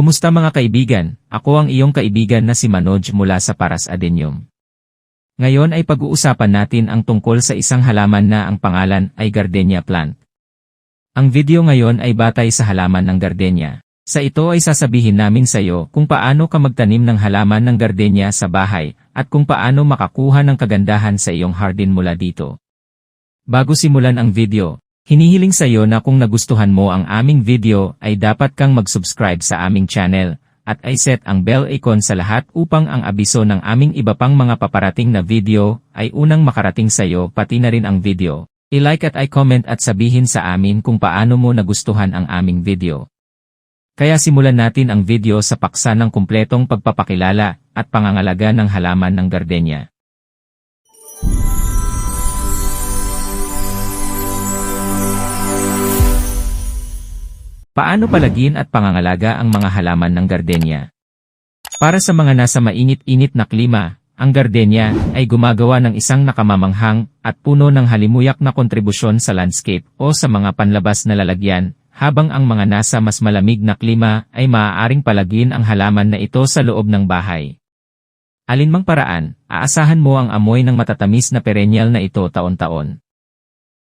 Kumusta mga kaibigan? Ako ang iyong kaibigan na si Manoj mula sa Paras Adenium. Ngayon ay pag-uusapan natin ang tungkol sa isang halaman na ang pangalan ay gardenia plant. Ang video ngayon ay batay sa halaman ng gardenia. Sa ito ay sasabihin namin sa iyo kung paano ka magtanim ng halaman ng gardenia sa bahay at kung paano makakuha ng kagandahan sa iyong hardin mula dito. Bago simulan ang video, Hinihiling sa iyo na kung nagustuhan mo ang aming video ay dapat kang mag-subscribe sa aming channel at ay set ang bell icon sa lahat upang ang abiso ng aming iba pang mga paparating na video ay unang makarating sa iyo pati na rin ang video. I-like at i-comment at sabihin sa amin kung paano mo nagustuhan ang aming video. Kaya simulan natin ang video sa paksa ng kumpletong pagpapakilala at pangangalaga ng halaman ng gardenia. Paano palagin at pangangalaga ang mga halaman ng gardenia? Para sa mga nasa mainit-init na klima, ang gardenia ay gumagawa ng isang nakamamanghang at puno ng halimuyak na kontribusyon sa landscape o sa mga panlabas na lalagyan, habang ang mga nasa mas malamig na klima ay maaaring palagin ang halaman na ito sa loob ng bahay. Alinmang paraan, aasahan mo ang amoy ng matatamis na perennial na ito taon-taon.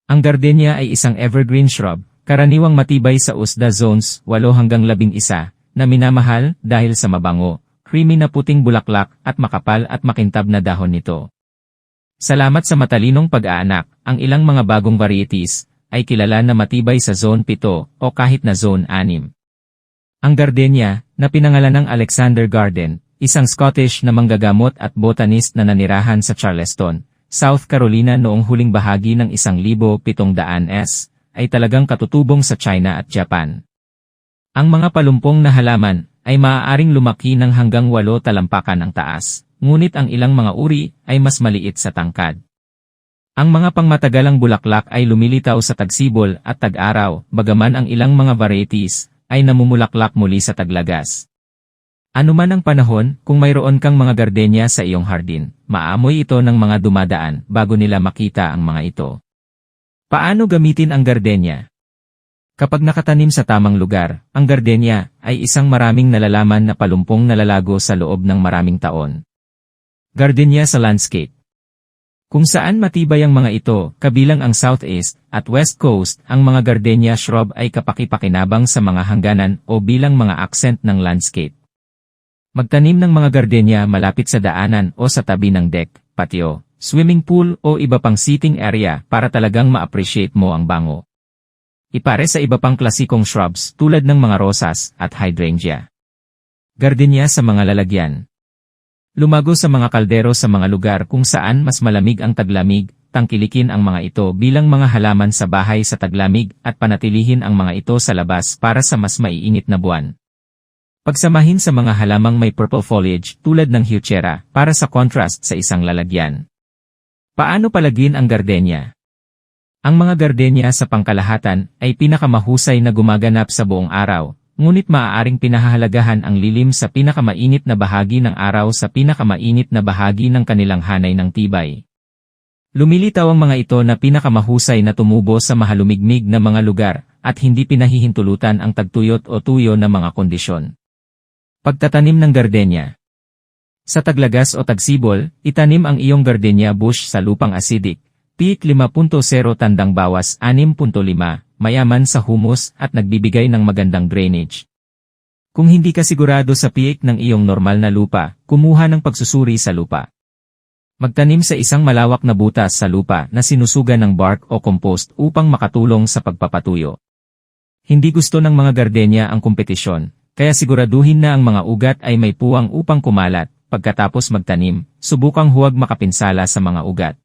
Ang gardenia ay isang evergreen shrub Karaniwang matibay sa USDA zones 8 hanggang 11 na minamahal dahil sa mabango, creamy na puting bulaklak at makapal at makintab na dahon nito. Salamat sa matalinong pag-aanak, ang ilang mga bagong varieties ay kilala na matibay sa Zone 7 o kahit na Zone 6. Ang gardenia, na pinangalan ng Alexander Garden, isang Scottish na manggagamot at botanist na nanirahan sa Charleston, South Carolina noong huling bahagi ng 1700s, ay talagang katutubong sa China at Japan. Ang mga palumpong na halaman ay maaaring lumaki ng hanggang walo talampakan ang taas, ngunit ang ilang mga uri ay mas maliit sa tangkad. Ang mga pangmatagalang bulaklak ay lumilitaw sa tagsibol at tag-araw, bagaman ang ilang mga varieties ay namumulaklak muli sa taglagas. Ano man ang panahon, kung mayroon kang mga gardenia sa iyong hardin, maamoy ito ng mga dumadaan bago nila makita ang mga ito. Paano gamitin ang gardenia? Kapag nakatanim sa tamang lugar, ang gardenia ay isang maraming nalalaman na palumpong nalalago sa loob ng maraming taon. Gardenia sa landscape Kung saan matibay ang mga ito, kabilang ang southeast at west coast, ang mga gardenia shrub ay kapakipakinabang sa mga hangganan o bilang mga accent ng landscape. Magtanim ng mga gardenia malapit sa daanan o sa tabi ng deck, patio, swimming pool o iba pang seating area para talagang ma-appreciate mo ang bango. Ipare sa iba pang klasikong shrubs tulad ng mga rosas at hydrangea. Gardenia sa mga lalagyan. Lumago sa mga kaldero sa mga lugar kung saan mas malamig ang taglamig, tangkilikin ang mga ito bilang mga halaman sa bahay sa taglamig at panatilihin ang mga ito sa labas para sa mas maiinit na buwan. Pagsamahin sa mga halamang may purple foliage tulad ng heuchera para sa contrast sa isang lalagyan. Paano palagin ang gardenia? Ang mga gardenia sa pangkalahatan ay pinakamahusay na gumaganap sa buong araw, ngunit maaaring pinahahalagahan ang lilim sa pinakamainit na bahagi ng araw sa pinakamainit na bahagi ng kanilang hanay ng tibay. Lumilitaw ang mga ito na pinakamahusay na tumubo sa mahalumigmig na mga lugar at hindi pinahihintulutan ang tagtuyot o tuyo na mga kondisyon. Pagtatanim ng gardenia sa taglagas o tagsibol, itanim ang iyong gardenia bush sa lupang acidic. Peak 5.0 tandang bawas 6.5, mayaman sa humus at nagbibigay ng magandang drainage. Kung hindi ka sigurado sa pH ng iyong normal na lupa, kumuha ng pagsusuri sa lupa. Magtanim sa isang malawak na butas sa lupa na sinusugan ng bark o compost upang makatulong sa pagpapatuyo. Hindi gusto ng mga gardenia ang kompetisyon, kaya siguraduhin na ang mga ugat ay may puwang upang kumalat, pagkatapos magtanim, subukang huwag makapinsala sa mga ugat.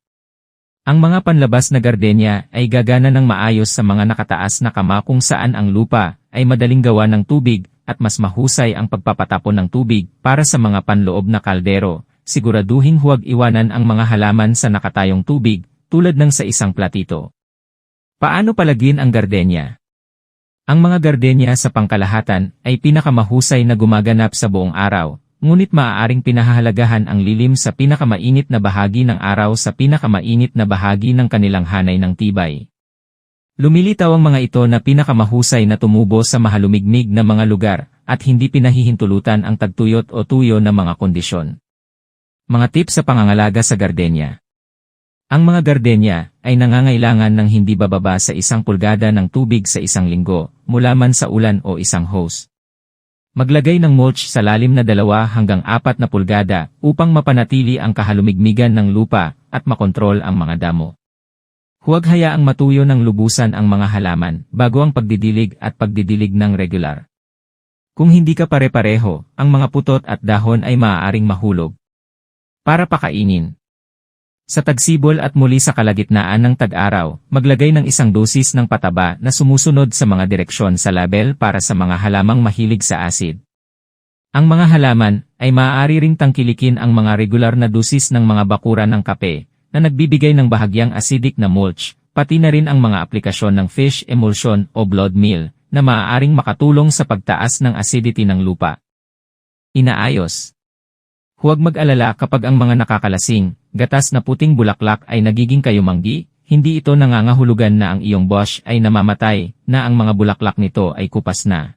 Ang mga panlabas na gardenia ay gagana ng maayos sa mga nakataas na kama kung saan ang lupa ay madaling gawa ng tubig at mas mahusay ang pagpapatapon ng tubig para sa mga panloob na kaldero. Siguraduhin huwag iwanan ang mga halaman sa nakatayong tubig tulad ng sa isang platito. Paano palagin ang gardenia? Ang mga gardenia sa pangkalahatan ay pinakamahusay na gumaganap sa buong araw, ngunit maaaring pinahahalagahan ang lilim sa pinakamainit na bahagi ng araw sa pinakamainit na bahagi ng kanilang hanay ng tibay. Lumilitaw ang mga ito na pinakamahusay na tumubo sa mahalumigmig na mga lugar at hindi pinahihintulutan ang tagtuyot o tuyo ng mga kondisyon. Mga tips sa pangangalaga sa gardenia. Ang mga gardenia ay nangangailangan ng hindi bababa sa isang pulgada ng tubig sa isang linggo, mula man sa ulan o isang hose. Maglagay ng mulch sa lalim na dalawa hanggang apat na pulgada upang mapanatili ang kahalumigmigan ng lupa at makontrol ang mga damo. Huwag hayaang matuyo ng lubusan ang mga halaman bago ang pagdidilig at pagdidilig ng regular. Kung hindi ka pare-pareho, ang mga putot at dahon ay maaaring mahulog. Para pakainin. Sa tagsibol at muli sa kalagitnaan ng tag-araw, maglagay ng isang dosis ng pataba na sumusunod sa mga direksyon sa label para sa mga halamang mahilig sa acid. Ang mga halaman ay maaari ring tangkilikin ang mga regular na dosis ng mga bakura ng kape na nagbibigay ng bahagyang acidic na mulch, pati na rin ang mga aplikasyon ng fish emulsion o blood meal na maaaring makatulong sa pagtaas ng acidity ng lupa. Inaayos Huwag mag-alala kapag ang mga nakakalasing, gatas na puting bulaklak ay nagiging kayumanggi, hindi ito nangangahulugan na ang iyong bush ay namamatay, na ang mga bulaklak nito ay kupas na.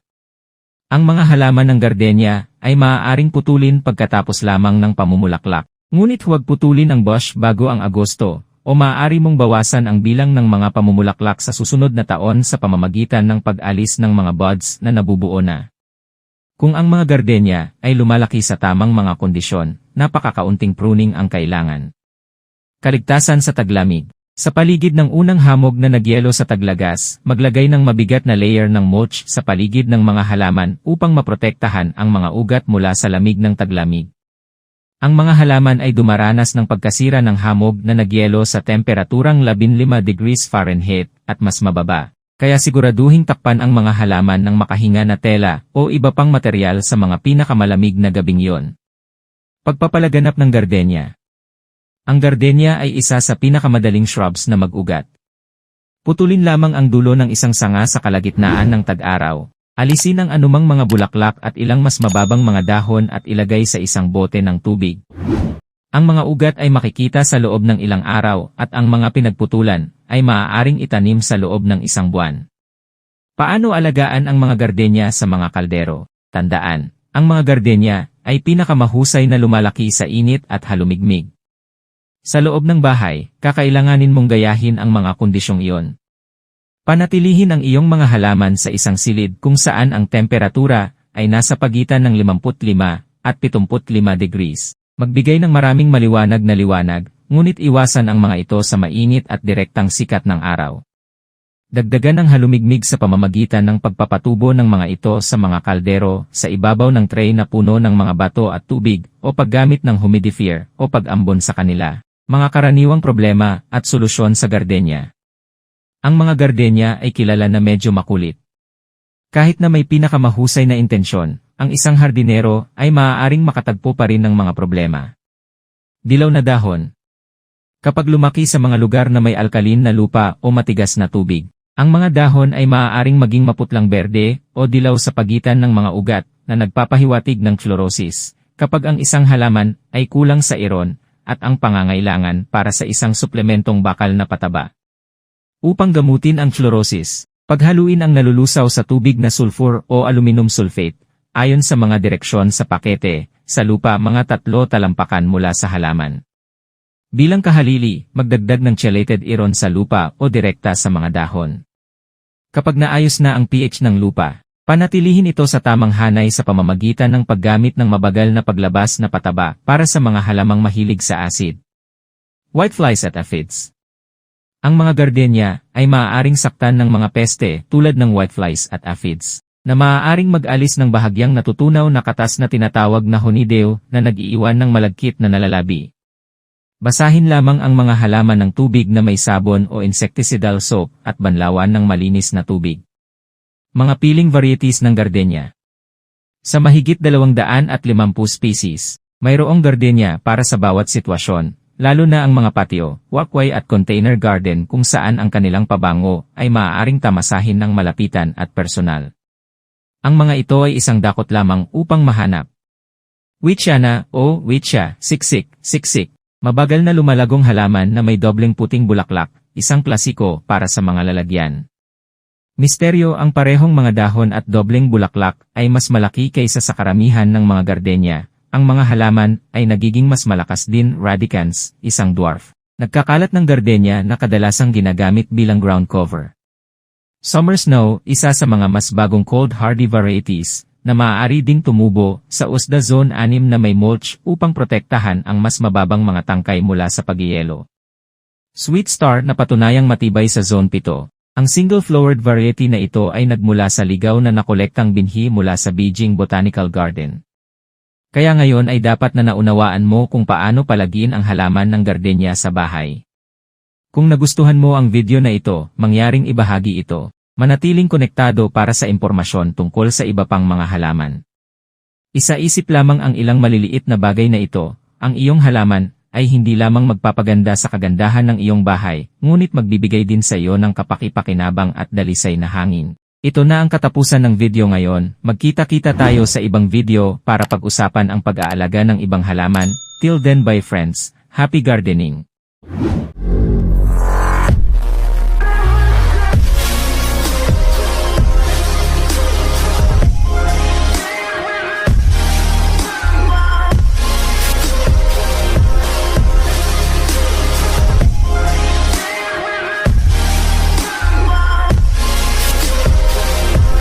Ang mga halaman ng gardenia ay maaaring putulin pagkatapos lamang ng pamumulaklak. Ngunit huwag putulin ang bush bago ang Agosto, o maaari mong bawasan ang bilang ng mga pamumulaklak sa susunod na taon sa pamamagitan ng pag-alis ng mga buds na nabubuo na. Kung ang mga gardenia ay lumalaki sa tamang mga kondisyon, napakakaunting pruning ang kailangan. Kaligtasan sa taglamig. Sa paligid ng unang hamog na nagyelo sa taglagas, maglagay ng mabigat na layer ng mulch sa paligid ng mga halaman upang maprotektahan ang mga ugat mula sa lamig ng taglamig. Ang mga halaman ay dumaranas ng pagkasira ng hamog na nagyelo sa temperaturang 15 degrees Fahrenheit at mas mababa. Kaya siguraduhing takpan ang mga halaman ng makahinga na tela o iba pang material sa mga pinakamalamig na gabing yon. Pagpapalaganap ng gardenia Ang gardenia ay isa sa pinakamadaling shrubs na mag-ugat. Putulin lamang ang dulo ng isang sanga sa kalagitnaan ng tag-araw. Alisin ang anumang mga bulaklak at ilang mas mababang mga dahon at ilagay sa isang bote ng tubig. Ang mga ugat ay makikita sa loob ng ilang araw at ang mga pinagputulan ay maaaring itanim sa loob ng isang buwan. Paano alagaan ang mga gardenia sa mga kaldero? Tandaan, ang mga gardenia ay pinakamahusay na lumalaki sa init at halumigmig. Sa loob ng bahay, kakailanganin mong gayahin ang mga kondisyong iyon. Panatilihin ang iyong mga halaman sa isang silid kung saan ang temperatura ay nasa pagitan ng 55 at 75 degrees. Magbigay ng maraming maliwanag na liwanag, ngunit iwasan ang mga ito sa mainit at direktang sikat ng araw. Dagdagan ang halumigmig sa pamamagitan ng pagpapatubo ng mga ito sa mga kaldero, sa ibabaw ng tray na puno ng mga bato at tubig, o paggamit ng humidifier, o pag-ambon sa kanila. Mga karaniwang problema at solusyon sa gardenia. Ang mga gardenia ay kilala na medyo makulit. Kahit na may pinakamahusay na intensyon, ang isang hardinero ay maaaring makatagpo pa rin ng mga problema. Dilaw na dahon. Kapag lumaki sa mga lugar na may alkalin na lupa o matigas na tubig, ang mga dahon ay maaaring maging maputlang berde o dilaw sa pagitan ng mga ugat na nagpapahiwatig ng fluorosis kapag ang isang halaman ay kulang sa iron at ang pangangailangan para sa isang suplementong bakal na pataba. Upang gamutin ang fluorosis, paghaluin ang nalulusaw sa tubig na sulfur o aluminum sulfate Ayon sa mga direksyon sa pakete, sa lupa mga tatlo talampakan mula sa halaman. Bilang kahalili, magdagdag ng chelated iron sa lupa o direkta sa mga dahon. Kapag naayos na ang pH ng lupa, panatilihin ito sa tamang hanay sa pamamagitan ng paggamit ng mabagal na paglabas na pataba para sa mga halamang mahilig sa acid. Whiteflies at aphids Ang mga gardenia ay maaaring saktan ng mga peste tulad ng whiteflies at aphids na maaaring mag-alis ng bahagyang natutunaw na katas na tinatawag na honeydew na nag-iiwan ng malagkit na nalalabi. Basahin lamang ang mga halaman ng tubig na may sabon o insecticidal soap at banlawan ng malinis na tubig. Mga piling varieties ng gardenia Sa mahigit 250 species, mayroong gardenia para sa bawat sitwasyon, lalo na ang mga patio, walkway at container garden kung saan ang kanilang pabango ay maaaring tamasahin ng malapitan at personal. Ang mga ito ay isang dakot lamang upang mahanap. Wichana o Wicha, siksik, siksik. Mabagal na lumalagong halaman na may dobleng puting bulaklak, isang klasiko para sa mga lalagyan. Misteryo ang parehong mga dahon at dobleng bulaklak ay mas malaki kaysa sa karamihan ng mga gardenia. Ang mga halaman ay nagiging mas malakas din radicans, isang dwarf. Nagkakalat ng gardenia na kadalasang ginagamit bilang ground cover. Summer Snow, isa sa mga mas bagong cold hardy varieties, na maaari ding tumubo sa USDA Zone 6 na may mulch upang protektahan ang mas mababang mga tangkay mula sa pagyelo. Sweet Star na patunayang matibay sa Zone 7. Ang single-flowered variety na ito ay nagmula sa ligaw na nakolektang binhi mula sa Beijing Botanical Garden. Kaya ngayon ay dapat na naunawaan mo kung paano palagiin ang halaman ng gardenia sa bahay. Kung nagustuhan mo ang video na ito, mangyaring ibahagi ito. Manatiling konektado para sa impormasyon tungkol sa iba pang mga halaman. Isa-isip lamang ang ilang maliliit na bagay na ito, ang iyong halaman ay hindi lamang magpapaganda sa kagandahan ng iyong bahay, ngunit magbibigay din sa iyo ng kapakipakinabang at dalisay na hangin. Ito na ang katapusan ng video ngayon, magkita-kita tayo sa ibang video para pag-usapan ang pag-aalaga ng ibang halaman. Till then bye friends, happy gardening!